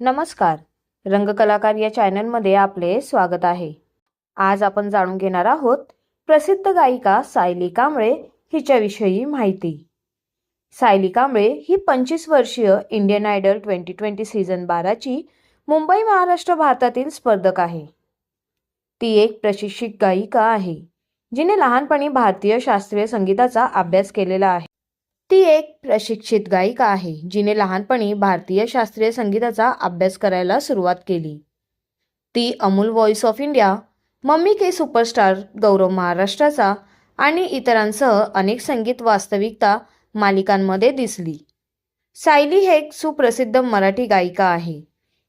नमस्कार. रंगकलाकार या चॅनलमध्ये आपले स्वागत आहे. आज आपण जाणून घेणार आहोत प्रसिद्ध गायिका सायली कांबळे हिच्याविषयी माहिती. सायली कांबळे ही पंचवीस वर्षीय Indian Idol twenty twenty season बाराची मुंबई महाराष्ट्र भारतातील स्पर्धक आहे. ती एक प्रशिक्षित गायिका आहे जिने लहानपणी भारतीय शास्त्रीय संगीताचा अभ्यास केलेला आहे. ती एक प्रशिक्षित गायिका आहे जिने लहानपणी भारतीय शास्त्रीय संगीताचा अभ्यास करायला सुरुवात केली. ती Amul voice of India mummy K superstar Gaurav महाराष्ट्राचा आणि इतरांसह अनेक संगीत वास्तविकता मालिकांमध्ये दिसली. सायली हे एक सुप्रसिद्ध मराठी गायिका आहे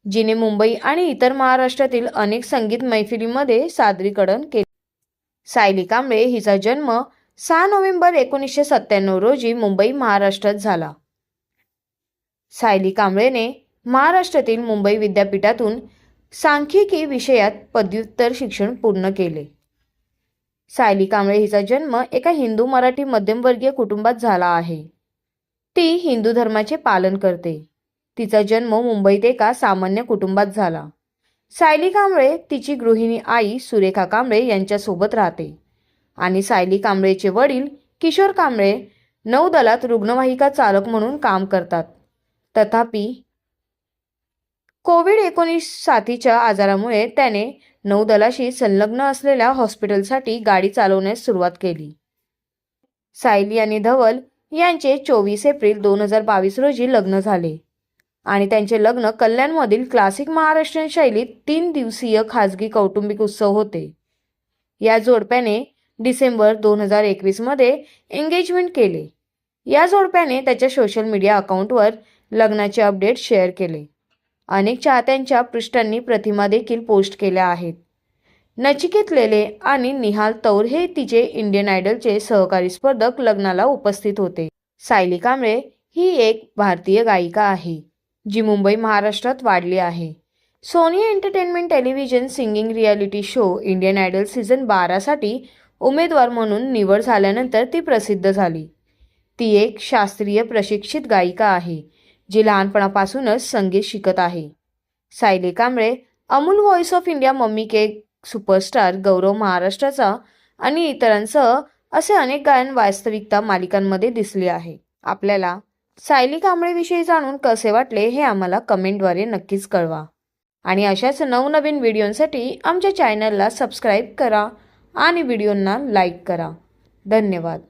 जिने मुंबई आणि इतर महाराष्ट्रातील अनेक संगीत मैफिलीमध्ये सादरीकरण केले. सायली कांबळे हिचा जन्म सहा नोव्हेंबर एकोणीसशे सत्त्याण्णव रोजी मुंबई महाराष्ट्रात झाला. सायली कांबळेने महाराष्ट्रातील मुंबई विद्यापीठातून सांख्यिकी विषयात पदव्युत्तर शिक्षण पूर्ण केले. सायली कांबळे हिचा जन्म एका हिंदू मराठी मध्यमवर्गीय कुटुंबात झाला आहे. ती हिंदू धर्माचे पालन करते. तिचा जन्म मुंबईत एका सामान्य कुटुंबात झाला. सायली कांबळे तिची गृहिणी आई सुरेखा कांबळे यांच्यासोबत राहते. आणि सायली कांबळेचे वडील किशोर कांबळे नौदलात रुग्णवाहिका चालक म्हणून काम करतात. तथापि कोविड एकोणीस साथीच्या आजारामुळे त्याने नौदलाशी संलग्न असलेल्या हॉस्पिटलसाठी गाडी चालवण्यास सुरुवात केली. सायली आणि धवल यांचे चोवीस एप्रिल दोन हजार बावीस रोजी लग्न झाले आणि त्यांचे लग्न कल्याणमधील क्लासिक महाराष्ट्रीयन शैलीत तीन दिवसीय खाजगी कौटुंबिक उत्सव होते. या जोडप्याने डिसेंबर दोन हजार एकवीसमध्ये एंगेजमेंट केले. या जोडप्याने त्याच्या सोशल मीडिया अकाउंटवर लग्नाचे अपडेट शेअर केले. अनेक चाहत्यांच्या पृष्ठांनी प्रतिमा देखील पोस्ट केल्या आहेत. नचिकेत लेले आणि निहाल तौर हे तिचे इंडियन आयडलचे सहकारी स्पर्धक लग्नाला उपस्थित होते. सायली कांबळे ही एक भारतीय गायिका आहे जी मुंबई महाराष्ट्रात वाढली आहे. Sony entertainment television singing reality show Indian Idol season बारासाठी उमेदवार म्हणून निवड झाल्यानंतर ती प्रसिद्ध झाली. ती एक शास्त्रीय प्रशिक्षित गायिका आहे जी लहानपणापासूनच संगीत शिकत आहे. Sayali Kamble Amul voice of India mummy cake superstar Gaurav महाराष्ट्राचा आणि इतरांसह असे अनेक गायन वास्तविकता मालिकांमध्ये दिसले आहे. आपल्याला सायली कांबळेविषयी जाणून कसे वाटले हे आम्हाला कमेंटद्वारे नक्कीच कळवा. आणि अशाच नवनवीन व्हिडिओंसाठी आमच्या चॅनलला सबस्क्राईब करा. आणि व्हिडिओंना लाईक करा. धन्यवाद.